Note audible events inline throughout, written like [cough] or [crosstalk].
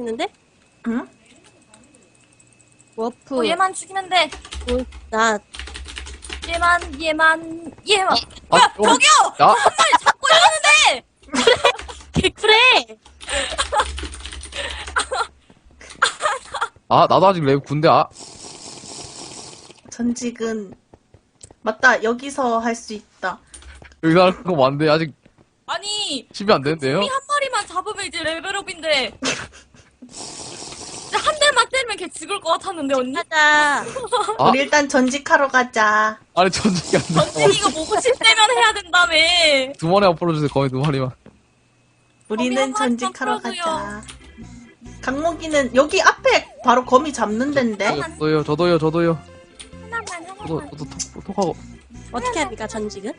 있는데? 응? 워프. 어, 얘만 죽이면 돼. 나, 얘만, 얘만, 얘만. 아, 야, 어, 저기요! 야, 자꾸 이러는데! [laughs] 개쿨해! 아, 나도 아직 레 군대, 아, 전직은 맞다 여기서 할 수 있다. 여기서 하는 거 맞는데, 아직 아니, 10이 안 되는데요? 이한 마리만 잡으면 이제 레벨업인데. 한 대만 때리면 걔 죽을 것 같았는데, 언니? 가자. 아. 우리 일단 전직하러 가자. 아니, 전직이 안 돼. 전진이가 보고 10대면 해야 된다며. 두 마리만 풀어주세요, 거의 두 마리만. 우리는 거미 한 마리만 전직하러 풀어줘요. 가자. 강목이는 여기 앞에 바로 거미 잡는 데인데. 저도요, 저도요, 저도요. 하나만, 저도, 하나만. 저도 톡, 톡하고. 어떻게 합니까, 전직은?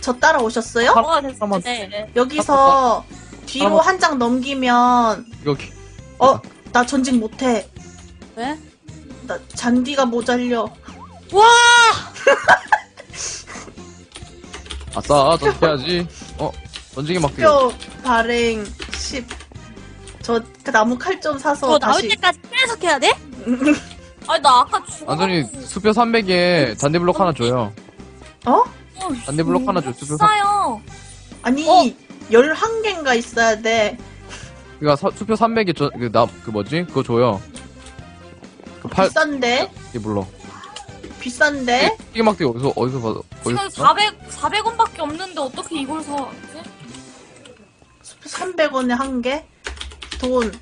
저 따라오셨어요? 어, 됐어. 한번 네. 여기서 뒤로 한 장 넘기면 이거, 기- 어 나 전직 못해. 왜? 나 잔디가 모자려. 와! [laughs] 아싸, 전직해야지. 어, 전직이 막 뛰어. 뼈 발행 10. 저그 나무 칼좀 사서 저 나올 다시 때까지 계속 해야 돼? [laughs] 아니, 나 아까 죽어. 완전히 수표 300에 잔디블록 하나 줘요. 어? 잔디블록 하나 줘, 수표 300. 비싸요. 아니 어? 11개인가 있어야 돼. 그니까 서- 수표 300에 저, 그, 나, 그 뭐지? 그거 줘요. 그 팔, 비싼데? 잔디블록. 비싼데? 이게 막 뛰어. 어디서, 어디서 봐서. 지금 어디서? 400, 400원밖에 없는데 어떻게 이걸 사? 300원에 한 개? 돈.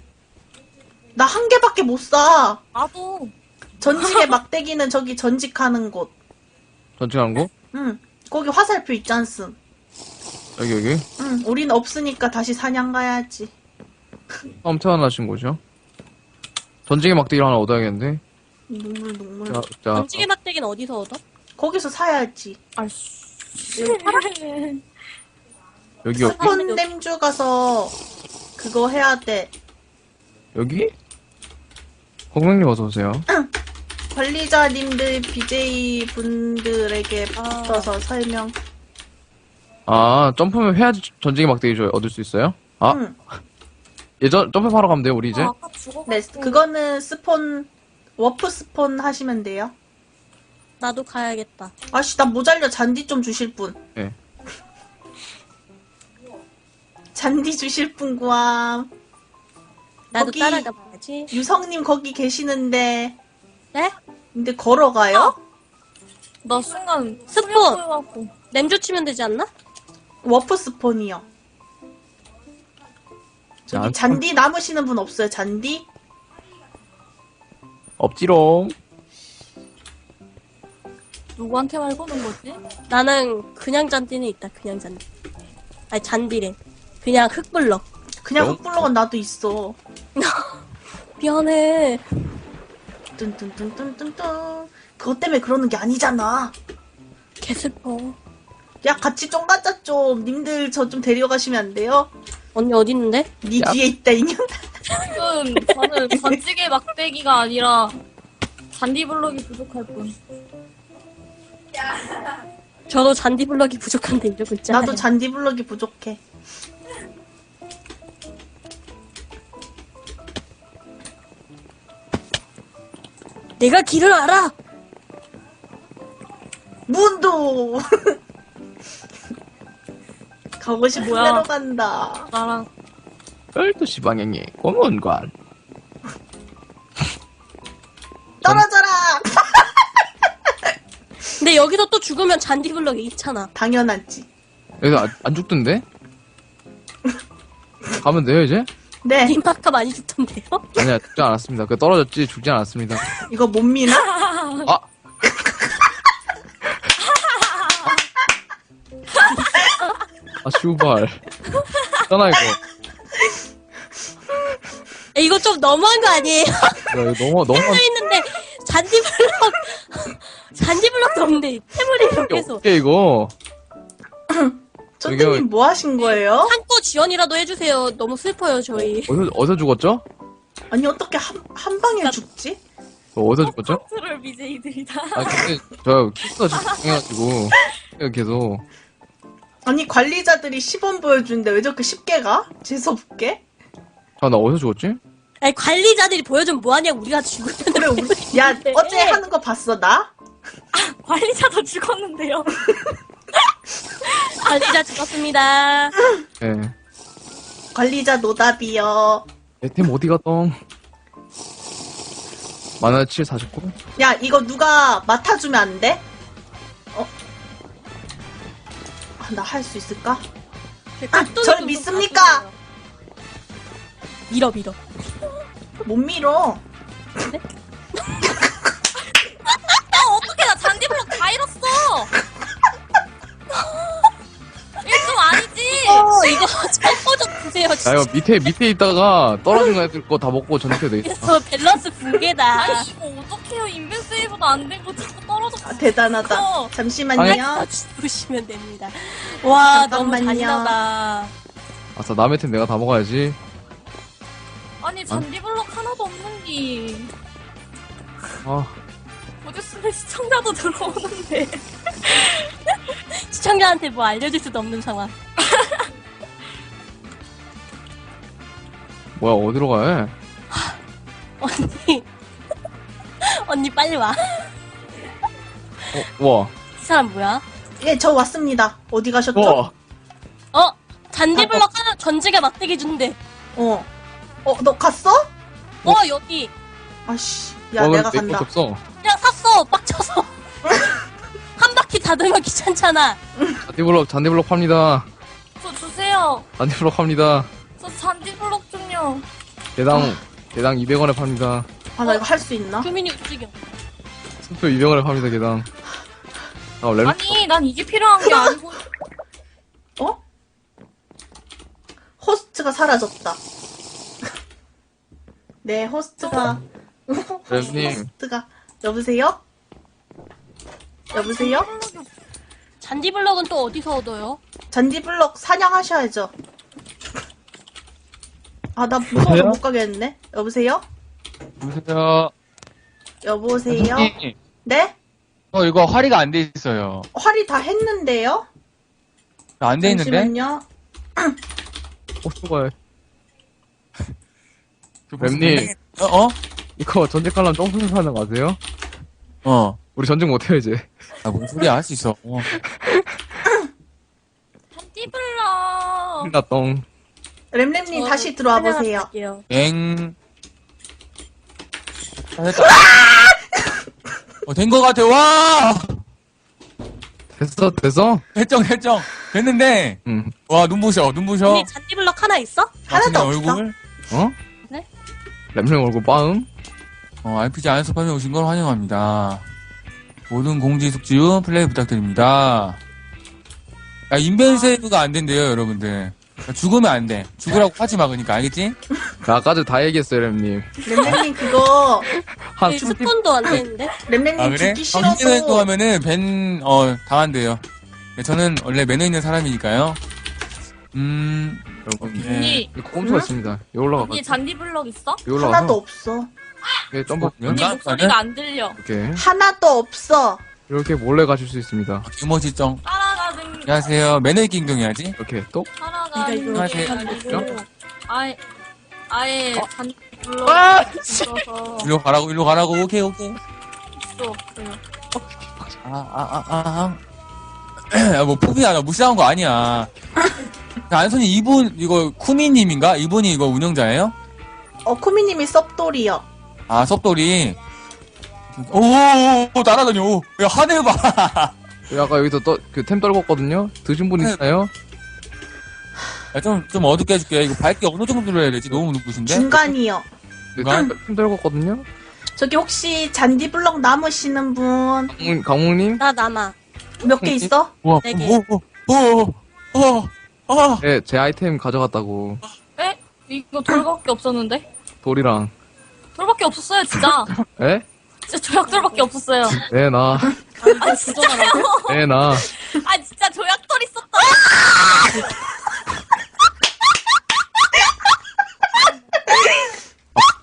나 한 개밖에 못 사. 나도. 전직의 막대기는 저기 전직하는 곳. 전직하는 거? 응. 거기 화살표 있지 않음. 여기, 여기. 응. 우린 없으니까 다시 사냥 가야지. 처음 태어나신 곳이요? 전직의 막대기를 하나 얻어야겠는데. 눈물 눈물. 자, 자. 전직의 막대기는 어디서 얻어? 거기서 사야지. 아씨. 여기, 여기. 스폰 댐주 가서 그거 해야 돼. 여기? 공명님 어서오세요. [clears throat] 관리자님들 BJ 분들에게 아. 붙어서 설명. 아, 점프면 해야지 전직의 막대기 줘 얻을 수 있어요? 아, 응. 예전, 점프하러 가면 돼요, 우리 이제? 아, 아까 죽어. 네, 그거는 스폰 워프 스폰 하시면 돼요. 나도 가야겠다. 아씨, 나 모자려 잔디 좀 주실 분. 네. [laughs] 잔디 주실 분 구함. 나도 거기- 따라가 봐야지. 유성님 거기 계시는데. 네? 근데 걸어가요? 나 순간 스폰! 냄주 치면 되지 않나? 워프 스폰이요. 자, 여기 잔디 남으시는 분 없어요? 잔디? 없지롱. 누구한테 말고는 거지? 나는 그냥 잔디는 있다, 그냥 잔디. 아니, 잔디래. 그냥 흙블럭. 그냥 흑블럭은 나도 있어. [laughs] 미안해. 뚠뚠뚠뚠뚠뚠. 그것 때문에 그러는 게 아니잖아. 개슬퍼. 야, 같이 좀 가자, 좀. 님들 저 좀 데려가시면 안 돼요? 언니 어디 있는데? 니 야. 뒤에 있다, 인형. 지금 저는 [laughs] 전직의 막대기가 아니라 잔디블록이 부족할 뿐. 저도 잔디 블럭이 부족한데 이러고 있잖아요. 나도 잔디 블럭이 부족해. 내가 길을 알아! 문도! [laughs] 가고 싶은 뭐야? 데로 간다. 나랑 12시 방향의 공원관. 떨어져라! [laughs] 근데 여기서 또 죽으면 잔디 블럭이 있잖아. 당연하지. 여기서 안, 안 죽던데? 가면 돼요, 이제? 네, 님 아까 많이 죽던데요? 아니야, 죽지 않았습니다. 그 떨어졌지, 죽지 않았습니다. 이거 못 미나? [laughs] 아, 슈발. 있잖아, 이거. 야, 이거 좀 너무한 거 아니에요? 야, 이거 너무, 너무. 서 있는데 잔디 블럭 잔디 블럭도 없는데 태물이 벽에서 어떻게, 이거. [laughs] 쫀득님 뭐 하신 거예요? 창고 지원이라도 해주세요. 너무 슬퍼요 저희. 어디서, 어디서 죽었죠? 아니, 어떻게 한, 한 방에 죽지? 어, 어디서 죽었죠? 트롤 BJ들이다. 아, 근데, 저, 키스가 집중해가지고, 계속. 아니, 관리자들이 10원 보여주는데 왜 저렇게 쉽게 가? 재수없게? 아, 나 어디서 죽었지? 아니, 관리자들이 보여주면 뭐하냐, 우리가 죽으면. 그래, 우리, 야, 어제 하는 거 봤어, 나? 관리자도 죽었는데요. [laughs] 관리자 죽었습니다. 예. 관리자 노답이요. 내템 어디 갔던? 만화 7 49? 야, 이거 누가 맡아주면 안 돼? 어? 아, 나할 수 있을까? 아, 저를 믿습니까? 밀어, 밀어. 못 밀어. [laughs] 아, 어떻게 나 잔디블록 다 잃었어! [laughs] 이거 좀 아니지! 어, 이거 ጨ고 좀 드세요, 야, 진짜. 이거 밑에, 밑에 있다가 떨어진 애들 거 다 먹고 전체 돼 있어. 그래서 밸런스 붕괴다. 아니, 이거 어떡해요. 인벤 세이브도 안된거 자꾸 떨어졌어. 아, 대단하다. 어. 잠시만요. 아, 죽으시면 됩니다. 와, 너무 잠깐만요. 잔인하다. 아싸, 남의 템 내가 다 먹어야지. 아니, 잔디블록 하나도 없는디. 아, 어딨으면 시청자도 들어오는데. [laughs] 시청자한테 뭐 알려줄 수도 없는 상황. 뭐야, 어디로 가? [laughs] 언니. 언니 빨리 와. 어, 우와. 이 사람 뭐야? 예, 저 왔습니다. 어디 가셨죠? 우와. 어? 잔디블럭 하나 전지가 막대기 준대. 어. 어, 너 갔어? 어, 여기. 아씨. 야, 어, 내가 내 간다. 없어. 그냥 샀어. 빡쳐서. [laughs] 한 바퀴 닫으면 귀찮잖아. 잔디블럭, 잔디블럭 팝니다. 저 주세요. 잔디블럭 팝니다. 저 잔디블록 좀요. 개당, 개당 200원에 팝니다. 아, 나 이거 할 수 있나? 규민이 움직여. 스프 200원에 팝니다, 개당. 아, 렘, 아니, 난 이게 필요한 게 아니고. [laughs] 어? 호스트가 사라졌다. [laughs] 네, 호스트가. [laughs] 렘님. 호스트가. 여보세요? 여보세요? 잔디블럭은 또 어디서 얻어요? 잔디블럭 사냥하셔야죠. 아, 나 무서워서 여보세요? 못 가겠네. 여보세요? 보세요. 여보세요? 선생님, 네? 어, 이거 활이가 안 돼 있어요. 활이 다 했는데요? 안 돼 있는데? 잠시만요. 어, 수고해. 렘님. [laughs] 어, 어? 이거 전직 관람 점프 하는 거 아세요? 어. 우리 전직 못해요, 이제. 아, 뭔 소리야, 할 수 있어. [laughs] 어. 잔디블록. 큰일 났똥. 램램님 저 다시 들어와 보세요. 엥. 아, 됐다. [laughs] 어, 된 거 같아, 와! 됐어, 됐어? 했정, 했정. 됐는데, 응. 와, 눈부셔, 눈부셔. 언니 잔디블럭 하나 있어? 하나도 마틴의 없어. 얼굴. 어? 네? 렘렘 얼굴 빠음? 어, RPG 안스팜에 오신 걸 환영합니다. 모든 공지 숙지 후 플레이 부탁드립니다. 야, 인벤 세이브가 안 된대요, 여러분들. 죽으면 안 돼. 죽으라고 하지 마, 그니까, 알겠지? 나 아까 전에 다 얘기했어요, 렘님. 램램님 그거 [laughs] 한, 네, 스폰도 안 되는데? 램램님 아, 그래? 죽기 어, 인벤 세이브 싫어서 하면은 벤, 어, 당한대요. 네, 저는 원래 매너 있는 사람이니까요. 음. 네. 언니, 이거 꼼수가 응? 있습니다. 여기 올라가. 언니 잔디블록 있어? 여기 올라가서. 하나도 없어. 이렇게 점프. 언니? 목소리가 안 들려. 이렇게. 하나도 없어. 이렇게 몰래 가실 수 있습니다. 개멋있정. 따라가는, 안녕하세요. 매너 있게 행동해야지. 이렇게 똑. 따라가는 이거 게 이거 아니고, 아예, 아예 잔디블록. 아, 있어서 일로 가라고, 일로 가라고. 오케이, 오케이. 수 없어요. 아, 아, 아, 아. 아. [clears throat] 야, 뭐, 포비야. 나 무시한 거 아니야. 자, 안선이 이분, 이거, 쿠미님인가? 이분이 이거 운영자예요? 어, 쿠미님이 섭돌이요. 아, 섭돌이. 오, 오, 오, 날아다녀. 오. 야, 하늘 봐. [laughs] 아까 여기서 또, 그템 떨궜거든요? 드신 분 있나요? 야, 좀, 좀 어둡게 해줄게. 이거 밝게 어느 정도로 해야 되지? 너무 눈부신데? 중간이요. 네, 아. 템, 템 떨궜거든요? 저기 혹시 잔디블럭 남으시는 분몇개 강몽, 강몽님? 나 남아. 있어? 우와, 네 개. 오, 오, 오, 오, 오. 네, 제 아이템 가져갔다고. 에? 이거 돌밖에 없었는데? 돌이랑. 돌밖에 없었어요, 진짜. [laughs] 에? 진짜 조약돌밖에 없었어요. 네, 나. 아, 진짜라고? [laughs] 네, 나. 아, 진짜 조약돌 있었다.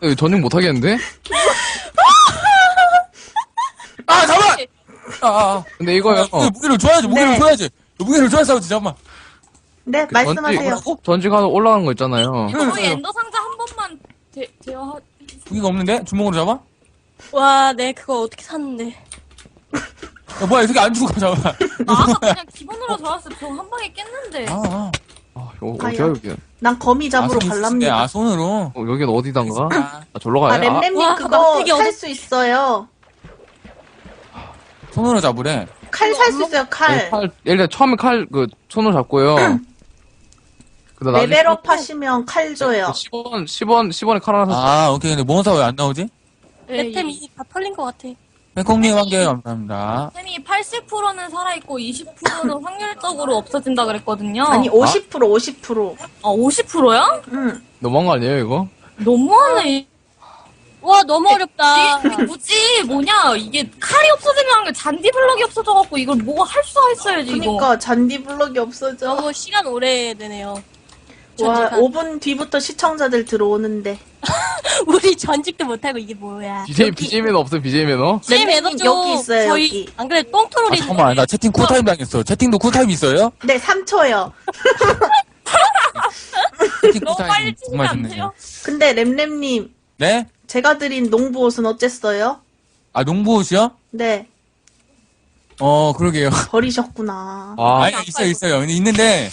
이거 전직 못하겠는데? 아, 잠깐만! 아, 아, 근데 이거요. 아. 무게를 줘야지, 무게를 네. 줘야지. 무게를 줘야 싸우지, 잠깐만. 네, 말씀하세요. 전직, 전직 하나 올라가는 거 있잖아요. 우리 엔더 상자 한 번만 대, 대화, 무기가 없는데? 주먹으로 잡아? 와, 내 그거 어떻게 샀는데. 야, 뭐야, 이 새끼 안 죽어, 잠깐만. 나 아까 그냥 기본으로 잡았을 때한 방에 깼는데. 아, 아. 아, 이거 아야. 어디야, 여기? 난 거미 잡으러 아, 손. 갈랍니다. 아, 손으로. 어, 여긴 어디단가? 아, 아, 절로 아, 가요? 아, 램램님 와, 그거 되게 살 어둡- 수 있어요. 손으로 잡으래. 칼 살 수 있어요, 칼. 칼, 일단 처음에 칼, 그, 손으로 잡고요. [clears throat] 나중에 레벨업 하시면 칼 줘요. 10원, 10원, 10원에 칼 하나 샀어. 아, 오케이. 근데 몬스터 왜안 나오지? 네, 내 템이 다 털린 것 같아. 한개 감사합니다. 템이 80%는 살아있고 20%는 [laughs] 확률적으로 없어진다 그랬거든요. 아니, 50%, 50%. 아, 50%야? 응. 너무한 거 아니에요, 이거? 너무하네. 와, 너무 어렵다. 이게 굳이 뭐냐 이게 칼이 없어지면 게 잔디 블럭이 없어져갖고 이걸 뭐가 할수 있어야지 이거. 그니까 잔디 블럭이 없어져. 너무 시간 오래 되네요. 와, 전직한. 5분 뒤부터 시청자들 들어오는데. [laughs] 우리 전직도 못하고 이게 뭐야. BJ, 여기- BJ 매너 없어요, BJ 매너? 게임 램램님 에너지 여기 있어요, 저희 여기. 안 그래 아, 똥트롤이 잠깐만. 나 채팅 쿨타임 당했어. 채팅도 쿨타임 있어요? 네, 3초요. 채팅 너무 빨리 쿨타임 치면 정말 안 좋네요. 돼요? 근데 램램님, 네? 제가 드린 농부 옷은 어쨌어요? 아, 농부 옷이요? 네, 어, 그러게요. 버리셨구나. 아, 아니, 있어요, 있어요. 있는데,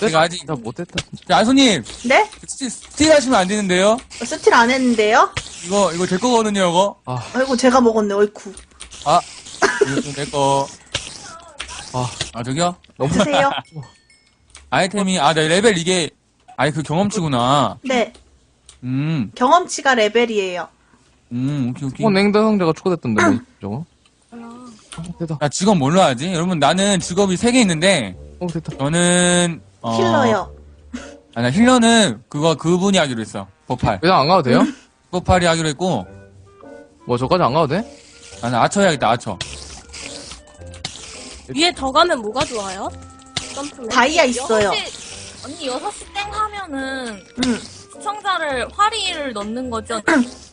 제가 아직, 나 못했다. 진짜. 자, 안소님, 네? 스틸, 스틸 하시면 안 되는데요? 스틸 안 했는데요? 이거, 이거 제 거거든요, 이거. 아, 아이고, 제가 먹었네, 어이쿠. 아, 이거 좀내 거. 아, 아, 저기요? 드세요. [laughs] 아이템이, 아, 나 레벨 이게, 아니, 그 경험치구나. 네, 음, 경험치가 레벨이에요. 음, 오케이, 오케이. 어, 냉동 상자가 추가됐던데, 뭐, 저거? 어, 됐다. 야, 직업 뭘로 하지? 여러분, 나는 직업이 3개 있는데, 어, 됐다. 저는, 어. 힐러요. 아, 나 힐러는, 그거, 그분이 하기로 했어. 버팔. 그냥 안 가도 돼요? 버팔이 하기로 했고, 뭐, 저까지 안 가도 돼? 나는 아처 해야겠다, 아처. 위에 더 가면 뭐가 좋아요? 점프맨. 다이아 있어요. 6시, 언니 6시 땡 하면은 응. 시청자를 화리를 넣는 거죠?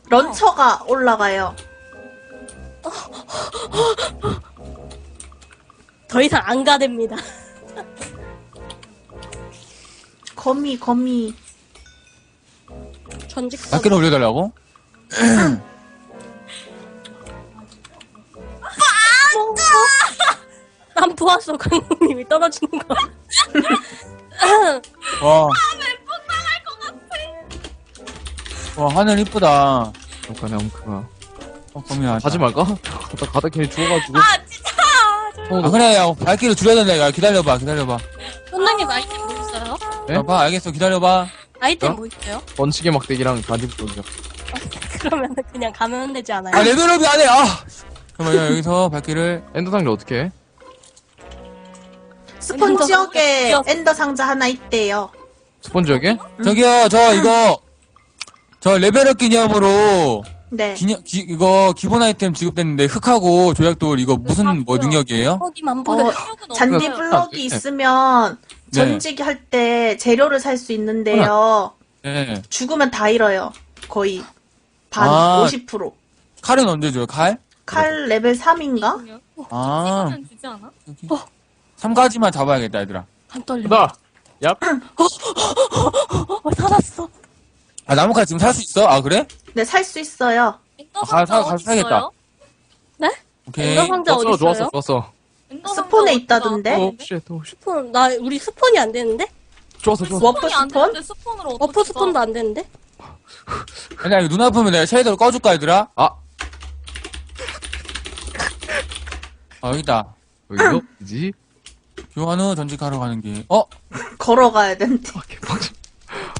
런처가 올라가요. 더 이상 안 가됩니다. 거미, 거미. 전직 몇 개를 올려달라고? 난 보았어, 강님이 떨어지는 거. 와. 와, 하늘 이쁘다. 잠깐만, 엉크가. 어, 거미야. 가지 말까? 가다, 가다 괜히 죽어가지고. 아 진짜! 아, 그래, 야, 발길을 줄여야 된다, 야. 기다려봐, 기다려봐. 현장님 아이템 뭐 있어요? 네? 봐, 알겠어, 기다려봐. 아이템 어? 뭐 있어요? 번치기 막대기랑 가디브도죠. [laughs] 그러면 그냥 가면 되지 않아요? 아, 레벨업이 안 해, 아! 그러면 여기서 발길을, 엔더 상자 어떻게 해? 스폰 엔더 지역에 상자 엔더 상자 하나 있대요. 스폰지 역에? 저기요, 저 이거, 저 레벨업 기념으로, 네. 기념, 기, 이거 기본 아이템 지급됐는데, 흑하고 조약돌 이거 무슨 뭐 능력이에요? 거기만 어. 잔디 없어요. 블럭이 네. 있으면 네. 전직이 할때 재료를 살 수 있는데요. 네. 죽으면 다 잃어요. 거의 반, 아. 50%. 칼은 언제 줘요, 칼? 칼 레벨 3인가? 아, 찍으면 주지 않아? 삼가지만 잡아야겠다, 얘들아. 안 떨려. 나! 얍! 어, 살았어. 아, 나무칼 지금 살 수 있어? 아, 그래? 네, 살 수 있어요. 아, 사- 사- 어디 사야겠다. 있어요? 오케이. 엔더 상자 어디 있어요? 좋았어, 좋았어. 엔더 스폰에 있다던데? 쉣, 오, 쉣. 스폰, 나, 우리 스폰이 안 되는데? 좋았어, 좋았어. 워프 스폰이 안 스폰? 스폰으로 어떻게 어퍼 스폰도 안 되는데? 아니야, 이거 눈 아프면 내가 쉐이더를 꺼줄까, 얘들아? 아, 아, 여기다. 여기서? 뭐지? 교환 후 전직하러 가는 길. 어? 걸어가야 된대. 아, 개빡쳐.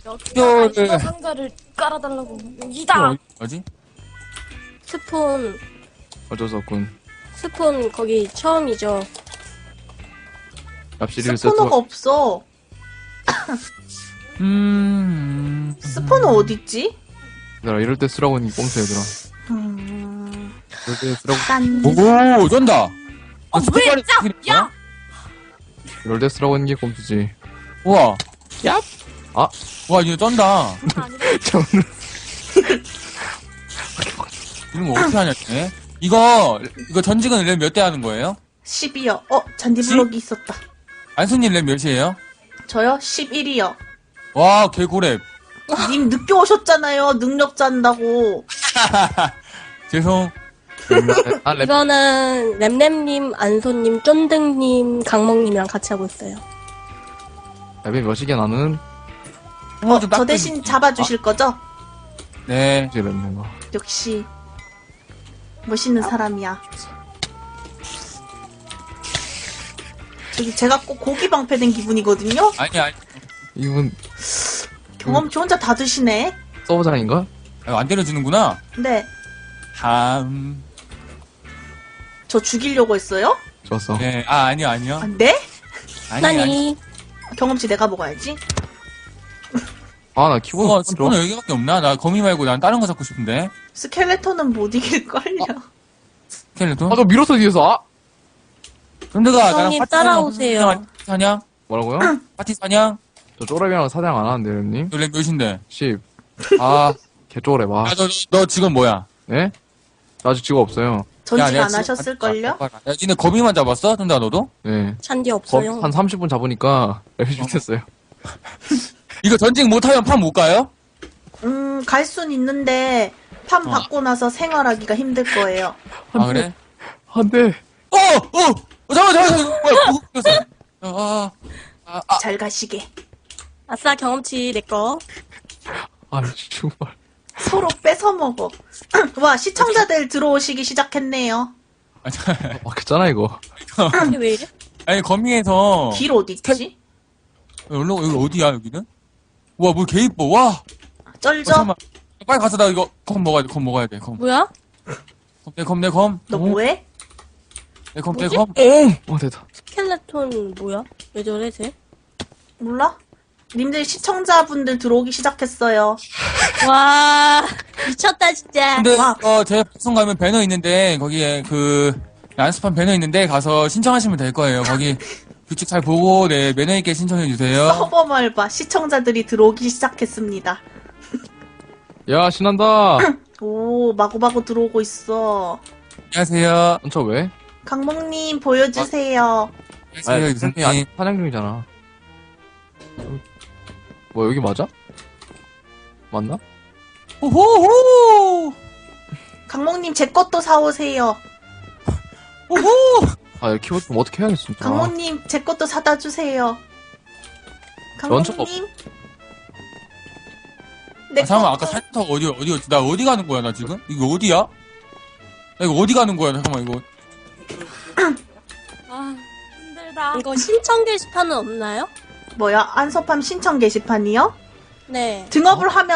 여기다가 뼈를- 엔더 상자를 깔아달라고 여기다! 어디-? 스폰, 어쩔 수 없군. 스폰 거기 처음이죠. 납시리를 스포너가 세트. 없어. [laughs] 음. 스포너 어딨지? 얘들아, 이럴 때 쓰라고 하는 게 꼼수, 얘들아. 음... 이럴 때 쓰라고, 딴... 오, 쩐다! 어, 아, 왜? 어떻게 야! 이럴 때 쓰라고 하는 게 꼼수지. 우와. 얍! 아. 와, 이거 쩐다. 자, 오늘. 이런 거 어떻게 하냐, 쟤? 이거, 이거 전직은 랩 몇 대 하는 거예요? 10이요. 어, 잔디 블럭이 있었다. 안수님 랩 몇이에요? 저요? 11이요. 와, 개고랩. 님 늦게 오셨잖아요. 능력자 한다고. [laughs] 죄송. 아, 랩, 이거는 램램님, 안소님, 쫀득님, 강몽님이랑 같이 하고 있어요. 랩이 몇이게 나는? 어, 좀저딱 대신 좀- 잡아주실 거죠? 네. 이제 랩인가. 역시 멋있는 사람이야. 저기 제가 꼭 고기 방패된 기분이거든요. 아니, 아니. 이분 경험치 혼자 다 드시네. 서버장인가? 아, 안 때려주는구나. 네, 다음. 저 죽이려고 했어요? 좋았어. 네. 아, 아니요, 아니요. 아, 네? 아니, 아니. 경험치 내가 먹어야지. 아, 나 키보드 어, 좋아. 여기밖에 없나? 나 거미 말고 난 다른 거 잡고 싶은데. 스켈레톤은 못 이길걸요. 스켈레톤? 아, 저 밀었어, 뒤에서. 아! 근데가 나랑 형님, 파티 따라오세요. 사냥, 사냥? 뭐라고요? [clears throat] 파티 사냥? 저 쪼랩이랑 사냥 안 하는데, 랩님? 너랩 몇인데? 10. 아, [laughs] 개쪼랩, 아. 야, 너, 너 지금 뭐야? 네? 나 아직 직업 없어요. 전직 내가 안 지금- 하셨을걸요? 야, 니네 거미만 잡았어? 근데 너도? 네. 잔디 거, 없어요. 한 30분 잡으니까 [laughs] 랩이 못했어요. [laughs] 이거 전직 못하면 판 못 가요? 음, 갈 순 있는데 판 어. 받고 나서 생활하기가 힘들 거예요. 아, 그래? 안 돼. 어! 어! 어, 잠깐만, 잠깐만, 뭐야, 뭐, 꼈어. 아, 아, 아, 잘 가시게. 아싸, 경험치 내꺼. 아, 정말. 서로 뺏어 먹어. [clears throat] 와, 시청자들 들어오시기 시작했네요. 아, 자, 막혔잖아, 이거. 왜 이래? 아니, 거미에서. 길 어딨지? 여기, 여기 어디야, 여기는? 와, 뭐개 이뻐, 와! 어, 쩔죠? 잠깐만. 빨리 가서 나 이거, 검 먹어야 돼, 검 먹어야 돼, 검. 뭐야? 검, 내 검, 내 검. 너 뭐해? 내 검, 내 뭐지? 검. 어, 됐다. 스켈레톤 뭐야? 왜 저래, 쟤? 몰라? 님들 시청자분들 들어오기 시작했어요. [laughs] 와, 미쳤다, 진짜. 근데, 와. 어, 제 방송 가면 배너 있는데, 거기에 그, 연습한 배너 있는데, 가서 신청하시면 될 거예요. 거기, [laughs] 규칙 잘 보고, 네, 매너 있게 신청해 주세요. 서버말 봐. 시청자들이 들어오기 시작했습니다. [laughs] 야, 신난다. 오, 마구마구 들어오고 있어. 안녕하세요. 저 왜? 강목님 보여주세요. 안녕하세요, 아, 유선님. 아니, 사냥 중이잖아. 뭐, 여기 맞아? 맞나? 오호호! 강목님 제 것도 사오세요. 오호! 아, 야, 키보드 좀 어떻게 해야겠어, 진짜. 강목님 제 것도 사다 주세요. 연습 강목님. 내 아, 잠깐만, 아까 것도- 산터 어디, 어디였지? 나 어디 가는 거야, 나 지금? 이거 어디야? 나 이거 어디 가는 거야, 잠깐만, 이거. 아, 힘들다. 이거 신청 게시판은 없나요? 뭐야? 안섭함 신청 게시판이요? 네. 등업을 하면